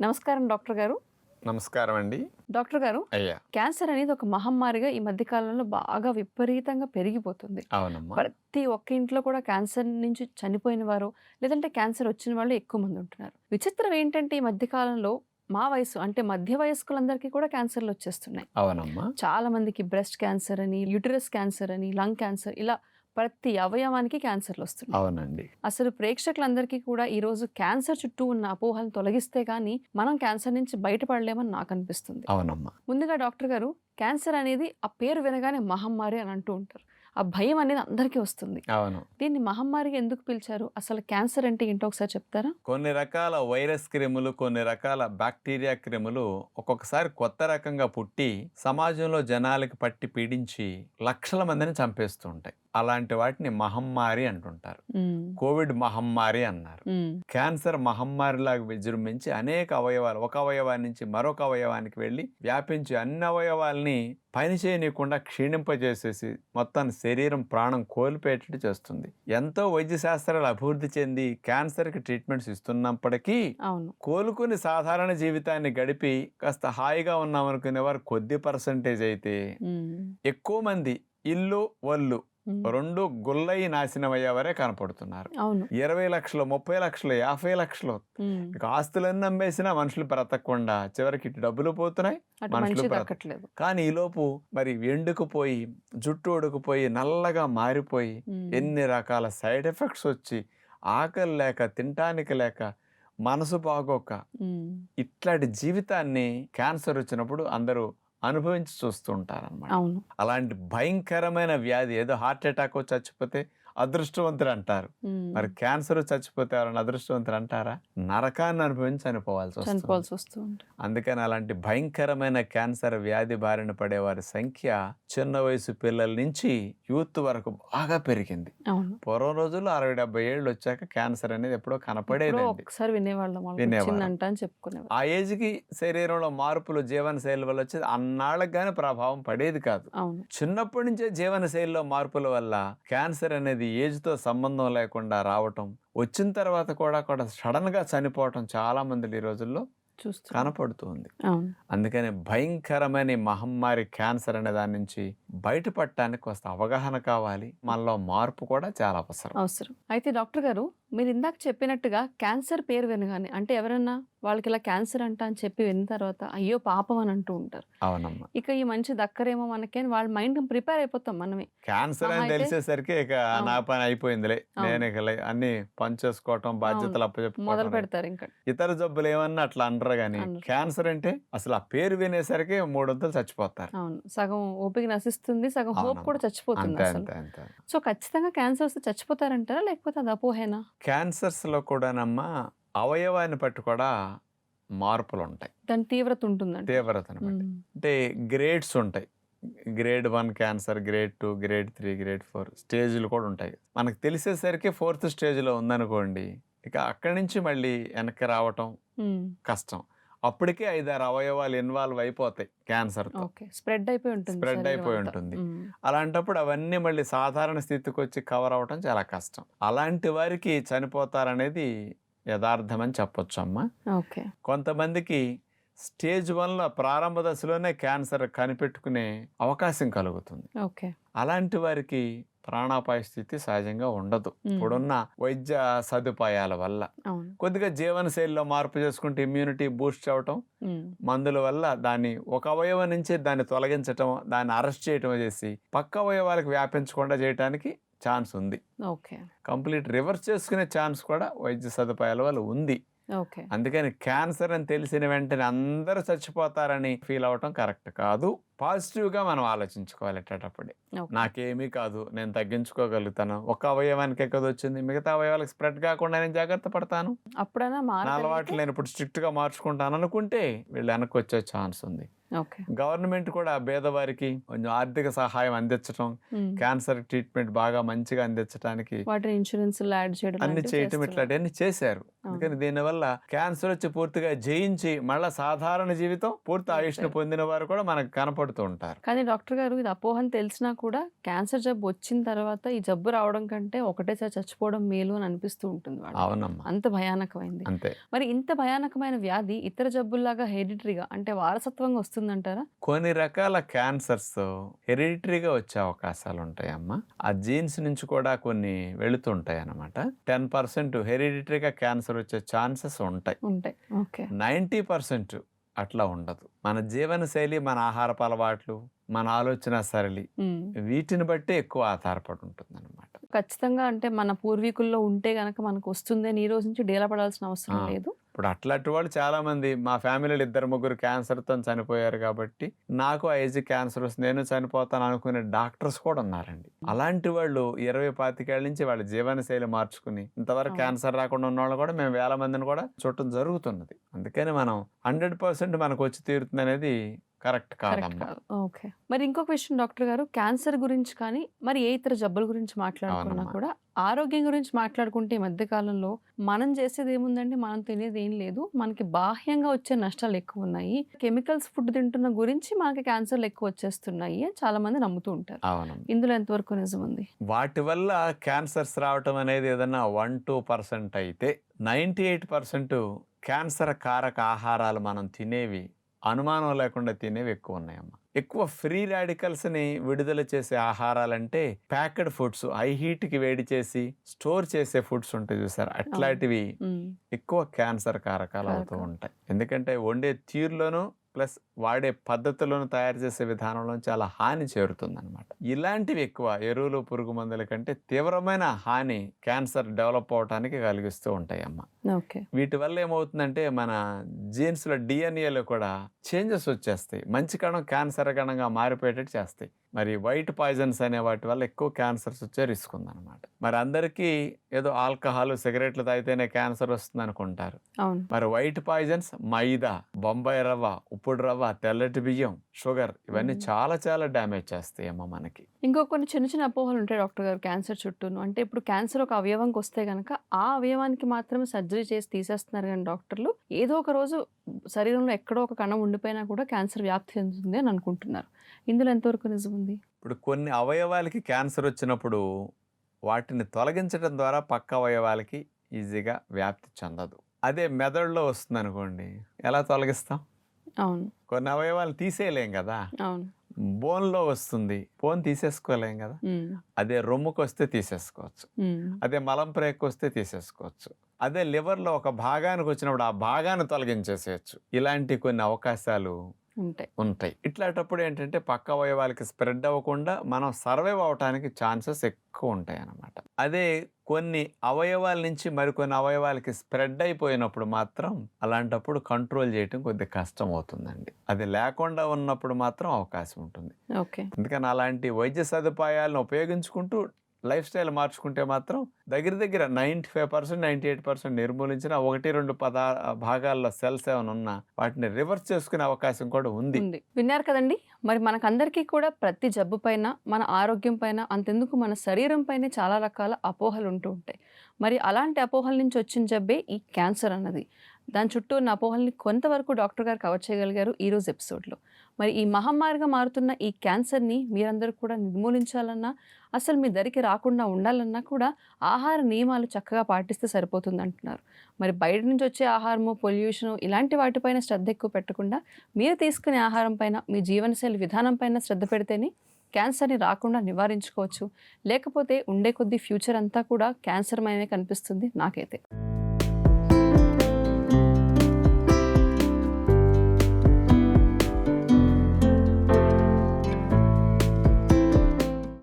నమస్కారం డాక్టర్ గారు. నమస్కారం అండి. డాక్టర్ గారు అయ్యా. క్యాన్సర్ అనేది ఒక మహమ్మారిగా ఈ మధ్య కాలంలో బాగా విపరీతంగా పెరిగిపోతుంది. ప్రతి ఒక్క ఇంట్లో కూడా క్యాన్సర్ నుంచి చనిపోయిన వారు లేదంటే క్యాన్సర్ వచ్చిన వాళ్ళు ఎక్కువ మంది ఉంటున్నారు. విచిత్రం ఏంటంటే ఈ మధ్య కాలంలో మా వయసు అంటే మధ్య వయస్కులందరికీ కూడా క్యాన్సర్లు వచ్చేస్తున్నాయి. అవునమ్మా. చాలా మందికి బ్రెస్ట్ క్యాన్సర్ అని యూటరస్ క్యాన్సర్ అని లంగ్ క్యాన్సర్ ఇలా ప్రతి అవయవానికి క్యాన్సర్లు వస్తున్నాయి. అవునండి. అసలు ప్రేక్షకులందరికీ కూడా ఈ రోజు క్యాన్సర్ చుట్టూ ఉన్న అపోహలను తొలగిస్తే గానీ మనం క్యాన్సర్ నుంచి బయటపడలేమని నాకు అనిపిస్తుంది. అవునమ్మా. ముందుగా డాక్టర్ గారు క్యాన్సర్ అనేది ఆ పేరు వినగానే మహమ్మారి అని అంటూ ఉంటారు. ఆ భయం అనేది అందరికీ వస్తుంది. అవును. దీన్ని మహమ్మారిగా ఎందుకు పిలిచారు? అసలు క్యాన్సర్ అంటే ఏంటో ఒకసారి చెప్తారా? కొన్ని రకాల వైరస్ క్రిములు కొన్ని రకాల బ్యాక్టీరియా క్రిములు ఒక్కొక్కసారి కొత్త రకంగా పుట్టి సమాజంలో జనాలకి పట్టి పీడించి లక్షల మందిని చంపేస్తూ ఉంటాయి. అలాంటి వాటిని మహమ్మారి అంటుంటారు. కోవిడ్ మహమ్మారి అన్నారు. క్యాన్సర్ మహమ్మారిలాగా విజృంభించి అనేక అవయవాలు ఒక అవయవాన్ని నుంచి మరొక అవయవానికి వెళ్ళి వ్యాపించి అన్ని అవయవాల్ని పని చేయనీయకుండా క్షీణింపజేసేసి మొత్తం శరీరం ప్రాణం కోల్పోయేటట్టు చేస్తుంది. ఎంతో వైద్య శాస్త్రాలు అభివృద్ధి చెంది క్యాన్సర్కి ట్రీట్మెంట్స్ ఇస్తున్నప్పటికీ కోలుకుని సాధారణ జీవితాన్ని గడిపి కాస్త హాయిగా ఉన్నామనుకునే వారు కొద్ది పర్సంటేజ్ అయితే ఎక్కువ మంది ఇల్లు వల్లు రెండు గుల్లయి నాశనం అయ్యేవారే కనపడుతున్నారు. ఇరవై లక్షలు ముప్పై లక్షలు యాభై లక్షలు. ఆస్తులన్నీ అమ్మేసినా మనుషులు బ్రతకకుండా చివరికి డబ్బులు పోతున్నాయి మనుషులు మంచి బ్రత- దక్కట్లేదు. కానీ ఈలోపు మరి ఎండుకుపోయి జుట్టు ఉడుకుపోయి నల్లగా మారిపోయి ఎన్ని రకాల సైడ్ ఎఫెక్ట్స్ వచ్చి ఆకలి లేక తినటానికి లేక మనసు బాగోక ఇట్లాంటి జీవితాన్ని క్యాన్సర్ వచ్చినప్పుడు అందరూ అనుభవించి చూస్తూ ఉంటారన్నమాట. అవును. అలాంటి భయంకరమైన వ్యాధి ఏదో హార్ట్ అటాక్ చచ్చిపోతే అదృష్టవంతుడు అంటారు మరి క్యాన్సర్ చచ్చిపోతే ఎవరైనా అదృష్టవంతులు అంటారా నరకాన్ని అనుభవించి చనిపోవాల్సి వస్తుంది. చనిపోవాల్సి వస్తూ ఉంటుంది. అందుకని అలాంటి భయంకరమైన క్యాన్సర్ వ్యాధి బారిన పడే వారి సంఖ్య చిన్న వయసు పిల్లల నుంచి యూత్ వరకు బాగా పెరిగింది. పూర్వం రోజుల్లో అరవై డెబ్బై ఏళ్ళు వచ్చాక క్యాన్సర్ అనేది ఎప్పుడో కనపడేదండి. ఒకసారి వినేవాళ్ళం ఆ ఏజ్కి శరీరంలో మార్పులు జీవన శైలి వల్ల వచ్చేది అన్నాళ్ళకి కానీ ప్రభావం పడేది కాదు. చిన్నప్పటి నుంచే జీవన శైలిలో మార్పుల వల్ల క్యాన్సర్ అనేది ఏజ్తో సంబంధం లేకుండా రావటం వచ్చిన తర్వాత కూడా కూడా సడన్గా చనిపోవటం చాలా మంది ఈ రోజుల్లో చూస్తూ కనపడుతుంది అందుకని భయంకరమైన మహమ్మారి క్యాన్సర్ అనే దాని నుంచి బయటపడటానికి కొంత అవగాహన కావాలి. మనలో మార్పు కూడా చాలా అవసరం. అవసరం. అయితే డాక్టర్ గారు మీరు ఇందాక చెప్పినట్టుగా క్యాన్సర్ పేరు వినగానే అంటే ఎవరన్నా వాళ్ళకి ఇలా క్యాన్సర్ అంట అని చెప్పి విన్న తర్వాత అయ్యో పాపం అని అంటూ ఉంటారు. అవునమ్మా. ఇక ఈ మంచి దక్కరేమో మనకి అని వాళ్ళ మైండ్ ప్రిపేర్ అయిపోతాం మనమే. క్యాన్సర్ అని తెలిసేసరికి ఇక. నా పని అయిపోయిందిలే. నేను ఇక అన్ని పంచేసుకోవటం బాధ్యతలు మొదలు అప్పచెప్పుకోవటం పెడతారు ఇంకా. ఇతర జబ్బులు ఏమన్నా అట్లా అనరు కానీ. క్యాన్సర్ అంటే అసలు ఆ పేరు వినేసరికి మూడొంతులు చచ్చిపోతారు. అవును. సగం ఓపిక నశిస్తుంది సగం హోప్. కూడా చచ్చిపోతుంది అసలు. సో ఖచ్చితంగా క్యాన్సర్ వస్తే చచ్చిపోతారంటారా? లేకపోతే అది అపోహేనా? క్యాన్సర్స్లో కూడానమ్మా అవయవాన్ని బట్టి కూడా మార్పులు ఉంటాయి దాని తీవ్రత తీవ్రతను బట్టి. ఉమ్, అంటే గ్రేడ్స్ ఉంటాయి. Grade one cancer grade two grade three grade four స్టేజ్లు కూడా ఉంటాయి. మనకు తెలిసేసరికి ఫోర్త్ స్టేజ్లో ఉందనుకోండి ఇక అక్కడి నుంచి మళ్ళీ వెనక్కి రావటం కష్టం. అప్పటికే ఐదారు అవయవాలు ఇన్వాల్వ్ అయిపోతాయి క్యాన్సర్తో. ఓకే. స్ప్రెడ్ అయిపోయి ఉంటుంది శరీరం అయిపోయి. ఉంటుంది. అలాంటప్పుడు అవన్నీ మళ్ళీ సాధారణ స్థితికి వచ్చి కవర్ అవ్వటం చాలా కష్టం. అలాంటి వారికి చనిపోతారనేది యథార్థమని చెప్పొచ్చు అమ్మా. ఓకే. కొంతమందికి స్టేజ్ వన్లో ప్రారంభ దశలోనే క్యాన్సర్ కనిపెట్టుకునే అవకాశం కలుగుతుంది. ఓకే. అలాంటి వారికి ప్రాణాపాయ స్థితి సహజంగా ఉండదు. ఇప్పుడున్న వైద్య సదుపాయాల వల్ల. కొద్దిగా జీవనశైలిలో మార్పు చేసుకుంటే ఇమ్యూనిటీ బూస్ట్ అవటం మందుల వల్ల దాన్ని ఒక అవయవం నుంచి దాన్ని తొలగించటం దాన్ని అరెస్ట్ చేయటం చేసి పక్క అవయవాలకు వ్యాపించకుండా చేయడానికి ఛాన్స్ ఉంది. ఓకే. కంప్లీట్ రివర్స్ చేసుకునే ఛాన్స్ కూడా వైద్య సదుపాయాల వల్ల ఉంది. అందుకని క్యాన్సర్ అని తెలిసిన వెంటనే అందరూ చచ్చిపోతారని ఫీల్ అవటం కరెక్ట్ కాదు. పాజిటివ్గా మనం ఆలోచించుకోవాలి ఎట్టేటప్పుడే. నాకేమీ కాదు. నేను తగ్గించుకోగలుగుతాను. ఒక అవయవానికే కదా వచ్చింది. మిగతా అవయవాలకు స్ప్రెడ్ కాకుండా నేను జాగ్రత్త పడతాను. అప్పుడైనా అలవాట్లు నేను ఇప్పుడు స్ట్రిక్ట్గా మార్చుకుంటాను అనుకుంటే వీళ్ళు వెనక్కి వచ్చే ఛాన్స్ ఉంది. గవర్నమెంట్ కూడా పేదవారికి కొంచెం ఆర్థిక సహాయం అందించడం క్యాన్సర్ ట్రీట్మెంట్ బాగా మంచిగా అందించడానికి ఇన్సూరెన్స్ అన్ని చేయటం. ఇట్లాంటివన్నీ చేశారు. అందుకని దీనివల్ల క్యాన్సర్ వచ్చి పూర్తిగా జయించి మళ్ళా సాధారణ జీవితం పూర్తి ఆయుష్ను పొందిన వారు కూడా మనకు కనపడుతూ ఉంటారు. కానీ డాక్టర్ గారు ఇది అపోహని తెలిసినా కూడా క్యాన్సర్ జబ్బు వచ్చిన తర్వాత ఈ జబ్బు రావడం కంటే ఒకటేసారి చచ్చిపోవడం మేలు అని అనిపిస్తూ ఉంటుంది. అవునమ్మా. అంత భయానకమైంది. అంతే. మరి ఇంత భయానకమైన వ్యాధి ఇతర జబ్బుల్లాగా హెరిడిటరీగా అంటే వారసత్వంగా వస్తుందంటారా? కొన్ని రకాల క్యాన్సర్స్ హెరిడిటరీగా వచ్చే అవకాశాలు ఉంటాయమ్మా ఆ జీన్స్ నుంచి కూడా కొన్ని వెళుతుంటాయి అన్నమాట టెన్ పర్సెంట్ హెరిడిటరీగా క్యాన్సర్ వచ్చే ఛాన్సెస్ ఉంటాయి. ఉంటాయి. ఓకే. నైంటీ పర్సెంట్ అట్లా ఉండదు. మన జీవన శైలి మన ఆహారపు అలవాట్లు మన ఆలోచన సరళి. వీటిని బట్టి ఎక్కువ ఆధారపడి ఉంటుంది అనమాట ఖచ్చితంగా అంటే మన పూర్వీకుల్లో ఉంటే గనక మనకు వస్తుంది ఈ రోజు నుంచి డేలా పడాల్సిన అవసరం. లేదు. ఇప్పుడు అట్లాంటి వాళ్ళు చాలా మంది మా ఫ్యామిలీలో ఇద్దరు ముగ్గురు క్యాన్సర్తో చనిపోయారు కాబట్టి నాకు ఏజ్ క్యాన్సర్ వస్తుంది నేను చనిపోతాను అనుకునే డాక్టర్స్ కూడా ఉన్నారండి అలాంటి వాళ్ళు ఇరవై పాతికేళ్ళ నుంచి వాళ్ళ జీవన శైలి మార్చుకుని ఇంతవరకు. క్యాన్సర్ రాకుండా ఉన్న వాళ్ళు కూడా మేము వేల మందిని కూడా చూడటం జరుగుతున్నది అందుకని మనం హండ్రెడ్ పర్సెంట్ మనకు వచ్చి తీరుతుంది అనేది కరెక్ట్ కరెక్ట్ కాదమ్మా. కాదు. ఓకే. మరి ఇంకొక విషయం డాక్టర్ గారు క్యాన్సర్ గురించి కానీ మరి ఏ ఇతర జబ్బుల గురించి మాట్లాడుకున్నా. కూడా ఆరోగ్యం గురించి మాట్లాడుకుంటే ఈ మధ్య కాలంలో మనం చేసేది ఏముందండి? మనం తినేది ఏం లేదు. మనకి బాహ్యంగా వచ్చే నష్టాలు ఎక్కువ ఉన్నాయి. కెమికల్స్ ఫుడ్ తింటున్న గురించి మనకి క్యాన్సర్లు ఎక్కువ వచ్చేస్తున్నాయి అని చాలా మంది నమ్ముతూ ఉంటారు. ఇందులో ఎంతవరకు నిజం ఉంది? వాటి వల్ల క్యాన్సర్స్ రావటం అనేది ఏదైనా వన్ టూ పర్సెంట్ అయితే నైంటీ ఎయిట్ పర్సెంట్ క్యాన్సర్ కారక ఆహారాలు మనం తినేవి అనుమానం లేకుండా తినేవి ఎక్కువ ఉన్నాయమ్మా ఎక్కువ ఫ్రీ రాడికల్స్ని విడుదల చేసే ఆహారాలంటే ప్యాకెడ్ ఫుడ్స్ హై హీట్కి వేడి చేసి స్టోర్ చేసే ఫుడ్స్ ఉంటాయి చూసారు? అట్లాంటివి ఎక్కువ క్యాన్సర్ కారకాలు అవుతూ. ఉంటాయి. ఎందుకంటే వండే తీరులోను ప్లస్ వాడే పద్ధతులను తయారు చేసే విధానంలో చాలా హాని చేరుతుంది అనమాట ఇలాంటివి ఎక్కువ ఎరువులు పురుగు మందుల కంటే తీవ్రమైన హాని క్యాన్సర్ డెవలప్ అవడానికి కలిగిస్తూ ఉంటాయి అమ్మ ఓకే. వీటి వల్ల ఏమవుతుందంటే మన జీన్స్లో డిఎన్ఏలో కూడా చేంజెస్ వచ్చేస్తాయి. మంచి కణం క్యాన్సర్ కణంగా మారిపోయేటట్టు చేస్తాయి. మరి వైట్ పాయిజన్స్ అనే వాటి వల్ల ఎక్కువ క్యాన్సర్స్ వచ్చే రిస్క్ ఉందన్నమాట. మరి అందరికీ ఏదో ఆల్కహాల్ సిగరెట్లు తాగితేనే క్యాన్సర్ వస్తుంది అనుకుంటారు మరి వైట్ పాయిజన్స్ మైదా బొంబాయి రవ్వ ఉప్పుడు రవ్వ తెల్లటి బియ్యం షుగర్ ఇవన్నీ. చాలా చాలా డ్యామేజ్ చేస్తాయి అమ్మ మనకి. ఇంకో కొన్ని చిన్న చిన్న అపోహలు ఉంటాయి డాక్టర్ గారు క్యాన్సర్ చుట్టూను. అంటే ఇప్పుడు క్యాన్సర్ ఒక అవయవంకి వస్తే కనుక ఆ అవయవానికి మాత్రమే సర్జరీ చేసి తీసేస్తున్నారు కానీ డాక్టర్లు. ఏదో ఒక రోజు శరీరంలో ఎక్కడో ఒక కణం ఉండిపోయినా కూడా క్యాన్సర్ వ్యాప్తి చెందుతుంది అని అనుకుంటున్నారు. ఇందులో ఎంతవరకు నిజం ఉంది? ఇప్పుడు కొన్ని అవయవాలకి క్యాన్సర్ వచ్చినప్పుడు వాటిని తొలగించడం ద్వారా పక్క అవయవాలకి ఈజీగా వ్యాప్తి చెందదు. అదే మెదడులో వస్తుంది అనుకోండి ఎలా తొలగిస్తాం? అవును. కొన్ని అవయవాలు తీసేయలేం కదా? అవును. బోన్లో వస్తుంది. బోన్ తీసేసుకోలేం కదా? అదే రొమ్ముకు వస్తే తీసేసుకోవచ్చు అదే మలం ప్రేక్ వస్తే తీసేసుకోవచ్చు. అదే లివర్లో ఒక భాగానికి వచ్చినప్పుడు ఆ భాగాన్ని తొలగించేసేయచ్చు. ఇలాంటి కొన్ని అవకాశాలు ఉంటాయి. ఉంటాయి. ఇట్లాంటప్పుడు ఏంటంటే పక్క అవయవాలకి స్ప్రెడ్ అవ్వకుండా మనం సర్వైవ్ అవడానికి ఛాన్సెస్ ఎక్కువ ఉంటాయి అన్నమాట అదే కొన్ని అవయవాల నుంచి మరికొన్ని అవయవాలకి స్ప్రెడ్ అయిపోయినప్పుడు మాత్రం అలాంటప్పుడు కంట్రోల్ చేయటం కొద్దిగా కష్టం అవుతుందండి అది లేకుండా ఉన్నప్పుడు మాత్రం అవకాశం ఉంటుంది. ఓకే. అందుకని అలాంటి వైద్య సదుపాయాలను ఉపయోగించుకుంటూ లైఫ్ స్టైల్ మార్చుకుంటే మాత్రం దగ్గర దగ్గర ninety five percent ninety eight percent నిర్మూలించిన ఒకటి రెండు పదా భాగాల్లో సెల్స్ ఏమైనా ఉన్నా వాటిని రివర్స్ చేసుకునే అవకాశం కూడా ఉంది. విన్నారు కదండి? మరి మనకందరికీ కూడా ప్రతి జబ్బు పైన మన ఆరోగ్యం పైన అంతెందుకు మన శరీరం పైన చాలా రకాల అపోహలు ఉంటూ ఉంటాయి. మరి అలాంటి అపోహల నుంచి వచ్చిన జబ్బే ఈ క్యాన్సర్ అన్నది. దాని చుట్టూ ఉన్న అపోహల్ని కొంతవరకు డాక్టర్ గారు కవర్ చేయగలిగారు ఈరోజు ఎపిసోడ్లో. మరి ఈ మహమ్మారిగా మారుతున్న ఈ క్యాన్సర్ని మీరందరూ కూడా నిర్మూలించాలన్నా అసలు మీ దరికి రాకుండా ఉండాలన్నా కూడా ఆహార నియమాలు చక్కగా పాటిస్తే సరిపోతుంది అంటున్నారు మరి బయట నుంచి వచ్చే ఆహారము పొల్యూషను ఇలాంటి వాటిపైన శ్రద్ధ ఎక్కువ పెట్టకుండా మీరు తీసుకునే ఆహారం పైన మీ జీవనశైలి విధానం పైన శ్రద్ధ పెడితేనే క్యాన్సర్ని రాకుండా నివారించుకోవచ్చు. లేకపోతే ఉండే కొద్దీ ఫ్యూచర్ అంతా కూడా క్యాన్సర్మయమే కనిపిస్తుంది నాకైతే.